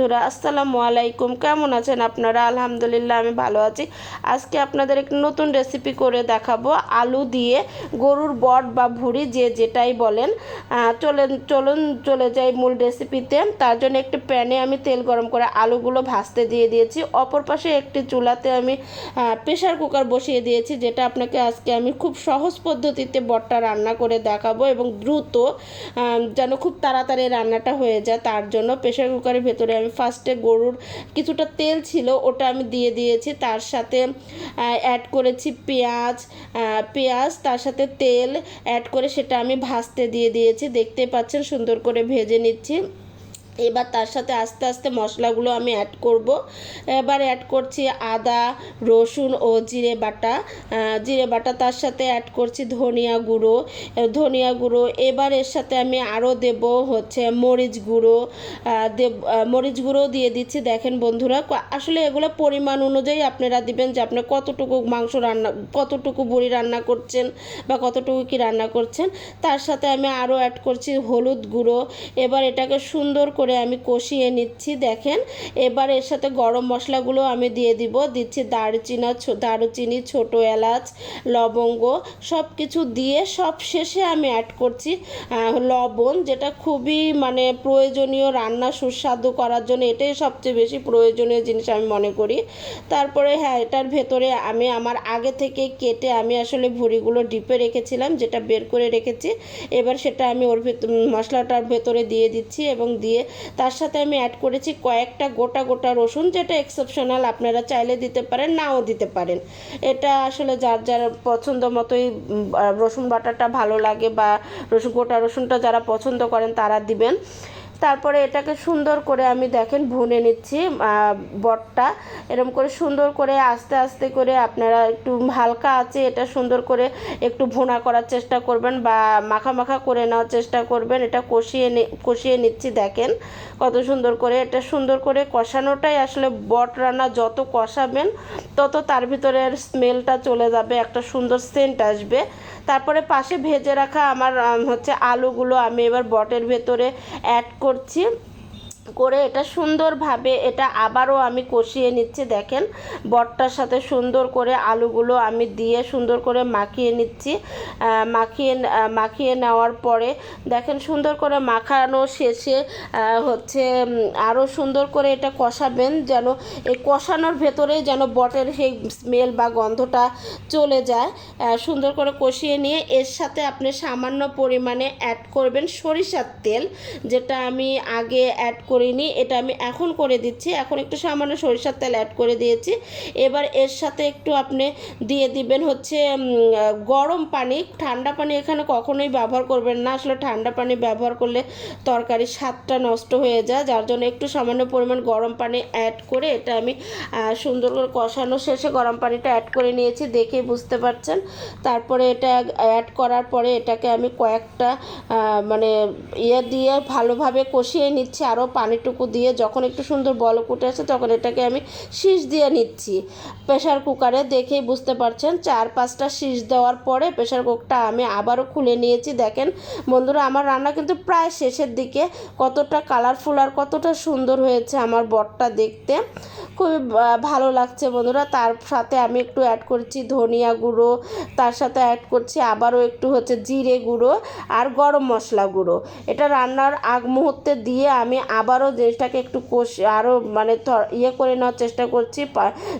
বন্ধুরা, আসসালামু আলাইকুম। কেমন আছেন আপনারা? আলহামদুলিল্লাহ, আমি ভালো আছি। আজকে আপনাদের একটি নতুন রেসিপি করে দেখাবো। আলু দিয়ে গরুর বট বা ভুড়ি, যে যেটাই বলেন চলেন, চলুন, চলে যাই মূল রেসিপিতে তার জন্য একটি প্যানে আমি তেল গরম করে আলুগুলো ভাজতে দিয়ে দিয়েছি। অপর পাশে একটি চুলাতে আমি প্রেশার কুকার বসিয়ে দিয়েছি, যেটা আপনাকে আজকে আমি খুব সহজ পদ্ধতিতে বটটা রান্না করে দেখাবো এবং দ্রুত যেন খুব তাড়াতাড়ি রান্নাটা হয়ে যায়। তার জন্য প্রেশার কুকারের ভেতরে আমি ফার্স্টে গরুর কিছুটা তেল ছিল, ওটা আমি দিয়ে দিয়েছি। তার সাথে অ্যাড করেছি পেঁয়াজ পেঁয়াজ, তার সাথে তেল অ্যাড করে সেটা আমি ভাজতে দিয়ে দিয়েছি। দেখতেই পাচ্ছেন সুন্দর করে ভেজে নিচ্ছি। এবার তার সাথে আস্তে আস্তে মশলাগুলো আমি অ্যাড করব। এবার অ্যাড করছি আদা, রসুন ও জিরে বাটা। জিরে বাটা তার সাথে অ্যাড করছি ধনিয়া গুঁড়ো। ধনিয়া গুঁড়ো। এবার এর সাথে আমি আরও দেব হচ্ছে মরিচ গুঁড়ো। দেব মরিচ গুঁড়ো দিয়ে দিচ্ছি। দেখেন বন্ধুরা আসলে এগুলো পরিমাণ অনুযায়ী আপনারা দিবেন যে আপনি কতটুকু মাংস রান্না, কতটুকু বড়ি রান্না করছেন বা কতটুকু কি রান্না করছেন। তার সাথে আমি আরও অ্যাড করছি হলুদ গুঁড়ো। এবার এটাকে সুন্দর করে আমি কষিয়ে নিচ্ছি, দেখেন। এবার এর সাথে গরম মশলাগুলো আমি দিয়ে দিব। দিচ্ছি দারচিনা দারুচিনি, ছোটো এলাচ, লবঙ্গ সব কিছু দিয়ে সব শেষে আমি অ্যাড করছি লবণ, যেটা খুবই মানে প্রয়োজনীয়, রান্না সুস্বাদু করার জন্য এটাই সবচেয়ে বেশি প্রয়োজনীয় জিনিস আমি মনে করি। তারপরে হ্যাঁ এটার ভেতরে আমি আমার আগে থেকে কেটে আমি আসলে ভুড়িগুলো ডিপে রেখেছিলাম, যেটা বের করে রেখেছি। এবার সেটা আমি ওর ভেতর মশলাটার ভেতরে দিয়ে দিচ্ছি এবং দিয়ে তার সাথে আমি অ্যাড করেছি কয়েকটা গোটা গোটা রসুন, যেটা এক্সেপশনাল আপনারা চাইলে দিতে পারেন, নাও দিতে পারেন। এটা আসলে যার যার পছন্দ মতোই রসুন বাটাটা ভালো লাগে বা রসুন, গোটা রসুনটা যারা পছন্দ করেন তারা দিবেন। তারপরে এটাকে সুন্দর করে আমি দেখেন ভুনে নিচ্ছি বটটা। এরকম করে সুন্দর করে আস্তে আস্তে করে আপনারা একটু হালকা আছে এটা সুন্দর করে একটু ভুনা করার চেষ্টা করবেন বা মাখা মাখা করে নেওয়ার চেষ্টা করবেন। এটা কষিয়ে কষিয়ে নিচ্ছি, দেখেন কত সুন্দর করে। এটা সুন্দর করে কষানোটাই আসলে বট রান্না যত কষাবেন, তত তার ভিতরের স্মেলটা চলে যাবে, একটা সুন্দর সেন্ট আসবে। তারপরে পাশে ভেজে রাখা আমার হচ্ছে আলুগুলো আমি এবার বটের ভেতরে অ্যাড করছি। করে এটা সুন্দরভাবে এটা আবারও আমি কষিয়ে নিচ্ছি, দেখেন। বটটার সাথে সুন্দর করে আলুগুলো আমি দিয়ে সুন্দর করে মাখিয়ে নিচ্ছি। মাখিয়ে মাখিয়ে নেওয়ার পরে দেখেন সুন্দর করে মাখানো শেষে হচ্ছে আরও সুন্দর করে এটা কষাবেন যেন এই কষানোর ভেতরে যেন বটের সেই স্মেল বা গন্ধটা চলে যায়। সুন্দর করে কষিয়ে নিয়ে এর সাথে আপনি সামান্য পরিমাণে অ্যাড করবেন সরিষার তেল, যেটা আমি আগে অ্যাড করিনি, এটা আমি এখন করে দিচ্ছি। এখন একটু সামান্য সরিষার তেল অ্যাড করে দিয়েছি। এবার এর সাথে একটু আপনি দিয়ে দিবেন হচ্ছে গরম পানি। ঠান্ডা পানি এখানে কখনোই ব্যবহার করবেন না। আসলে ঠান্ডা পানি ব্যবহার করলে তরকারির স্বাদটা নষ্ট হয়ে যায়। যার জন্য একটু সামান্য পরিমাণ গরম পানি অ্যাড করে এটা আমি সুন্দর করে কষানো শেষে গরম পানিটা অ্যাড করে নিয়েছি দেখেই বুঝতে পারছেন। তারপরে এটা অ্যাড করার পরে এটাকে আমি কয়েকটা মানে ইয়ে দিয়ে ভালোভাবে কষিয়ে নিচ্ছি। আরও পানিটুকু দিয়ে যখন একটু সুন্দর বলক উঠে আসে, তখন এটাকে আমি শীষ দিয়ে নিচ্ছি। প্রেশার কুকারে দেখেই বুঝতে পারছেন, চার পাঁচটা শীষ দেওয়ার পরে প্রেশার কুকটা আমি আবারও খুলে নিয়েছি। দেখেন বন্ধুরা, আমার রান্না কিন্তু প্রায় শেষের দিকে। কতটা কালারফুল আর কতটা সুন্দর হয়েছে আমার বটটা দেখতে। খুবই ভালো লাগছে বন্ধুরা। তার সাথে আমি একটু অ্যাড করছি ধনিয়া গুঁড়ো, তার সাথে অ্যাড করছি আবারও একটু হচ্ছে জিরে গুঁড়ো আর গরম মশলা গুঁড়ো। এটা রান্নার আগ মুহূর্তে দিয়ে আমি আবারও জিনিসটাকে একটু কষে আরও মানে ইয়ে করে নেওয়ার চেষ্টা করছি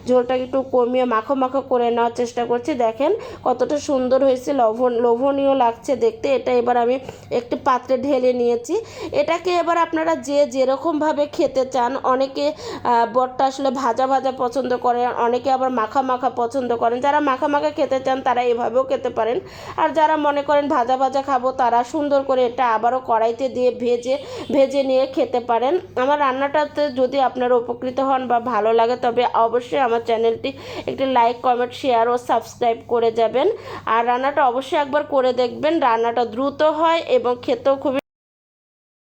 ঝোলটাকে একটু কমিয়ে মাখো মাখো করে নেওয়ার চেষ্টা করছি। দেখেন কতটা সুন্দর হয়েছে লবণ লোভনীয় লাগছে দেখতে। এটা এবার আমি একটি পাত্রে ঢেলে নিয়েছি। এটাকে এবার আপনারা যে যেরকমভাবে খেতে চান, অনেকে বটটা আসলে ভাজা ভাজা পছন্দ করেন অনেকে আবার মাখা মাখা পছন্দ করেন। যারা মাখা মাখা খেতে চান, তারা এভাবেও খেতে পারেন। আর যারা মনে করেন ভাজা ভাজা খাব, তারা সুন্দর করে এটা আবারও কড়াইতে দিয়ে ভেজে ভেজে নিয়ে খেতে পারেন। আমার রান্নাটাতে যদি আপনারা উপকৃত হন বা ভালো লাগে, তবে অবশ্যই আমার চ্যানেলটি একটি লাইক, কমেন্ট, শেয়ার ও সাবস্ক্রাইব করে যাবেন। আর রান্নাটা অবশ্যই একবার করে দেখবেন। রান্নাটা দ্রুত হয় এবং খেতেও খুবই